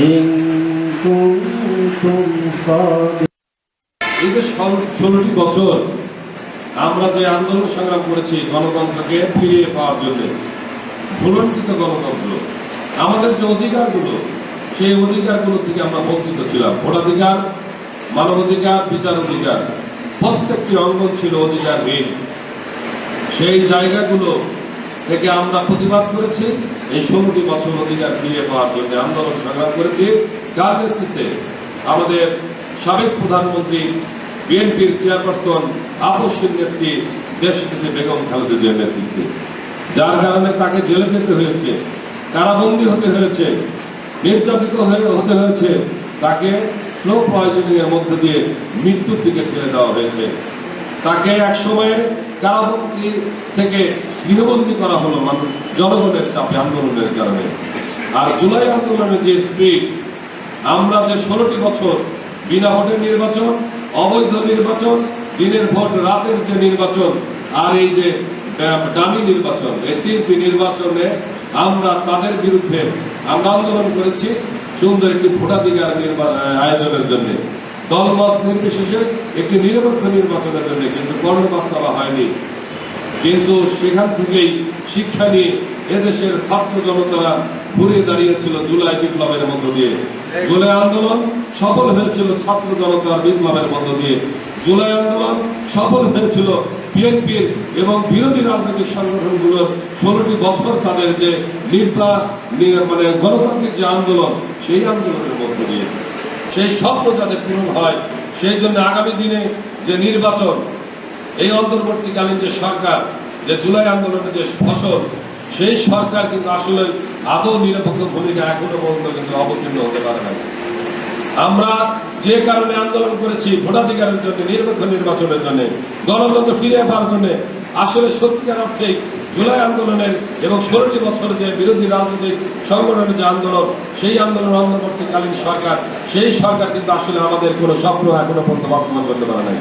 إن كنتم صادقين এই যে ষোল- ষোলোটি বছর আমরা যে আন্দোলন সংগ্রাম করেছি গণতন্ত্রকে ফিরিয়ে পাওয়ার জন্য ভুলণ্ঠিত গণতন্ত্র আমাদের যে অধিকারগুলো সেই অধিকারগুলো থেকে আমরা বঞ্চিত ছিলাম ভোটাধিকার মানবাধিকার বিচার অধিকার প্রত্যেকটি অঙ্গন ছিল অধিকারহীন সেই জায়গাগুলো থেকে আমরা প্রতিবাদ করেছি। এই ষোলোটি বছর অধিকার ফিরিয়ে পাওয়ার জন্য আন্দোলন সংগ্রাম করেছি। কার নেতৃত্বে আমাদের সাবেক প্রধানমন্ত্রী, বিএনপির চেয়ারপারসন আপসের নেত্রী, দেশ থেকে বেগম খালেদা নেতৃত্বে। যার কারণে তাকে জেলে যেতে হয়েছে, কারাবন্দী হতে হয়েছে, নির্যাতিত হতে হয়েছে, তাকে স্লো পয়জনিং এর মধ্যে দিয়ে মৃত্যুর দিকে ঠেলে দেওয়া হয়েছে। তাকে এক সময়ে কারাবন্দী থেকে গৃহবন্দী করা হলো মানুষ জনগণের চাপে আন্দোলনের কারণে। আর জুলাই আন্দোলনের যে স্পিড আমরা যে ষোলোটি বছর বিনা ভোটের নির্বাচন, অবৈধ নির্বাচন, দিনের ভোট রাতের যে নির্বাচন, আর এই যে দামি নির্বাচন, এই তিনটি নির্বাচনে আমরা তাদের বিরুদ্ধে আমরা আন্দোলন করেছি সুন্দর একটি ভোটাধিকার আয়োজনের জন্য। দলমত নির্বিশেষে একটি নিরপেক্ষ নির্বাচনের জন্য কিন্তু কর্ণপাত করা হয়নি। কিন্তু সেখান থেকেই শিক্ষা নিয়ে এদেশের ছাত্র জনতারা ঘুরে দাঁড়িয়েছিল জুলাই বিপ্লবের মধ্য দিয়ে। জুলাই আন্দোলন সফল হয়েছিল ছাত্র জনতার বিপ্লবের মধ্য দিয়ে। জুলাই আন্দোলন সফল হয়েছিল বিএনপির এবং বিরোধী রাজনৈতিক সংগঠনগুলোর ষোলোটি বছর তাদের যে নির্বা নি- মানে গণতান্ত্রিক যে আন্দোলন, সেই আন্দোলনের মধ্য দিয়ে। সেই স্বপ্ন যাতে পূরণ হয়, সেই জন্য আগামী দিনে যে নির্বাচন, এই অন্তর্বর্তীকালীন যে সরকার, যে জুলাই আন্দোলনের যে ফসল, সেই সরকার কিন্তু আসলে আদৌ নিরপেক্ষ ভূমিকা এখনও পর্যন্ত কিন্তু অবতীর্ণ হতে পারে না আমরা যে কারণে আন্দোলন করেছি, ভোটাধিকারের জন্য, নিরপেক্ষ নির্বাচনের জন্য, গণতন্ত্র ফিরে পাওয়ার জন্য আসলে সত্যিকার অর্থে জুলাই আন্দোলনের এবং ষোলোটি বছর যে বিরোধী রাজনৈতিক সংগঠনের যে আন্দোলন, সেই আন্দোলন অন্তর্বর্তীকালীন সরকার, সেই সরকার কিন্তু আসলে আমাদের কোনো স্বপ্ন এখনও পর্যন্ত বাস্তবায়ন করতে পারে নাই।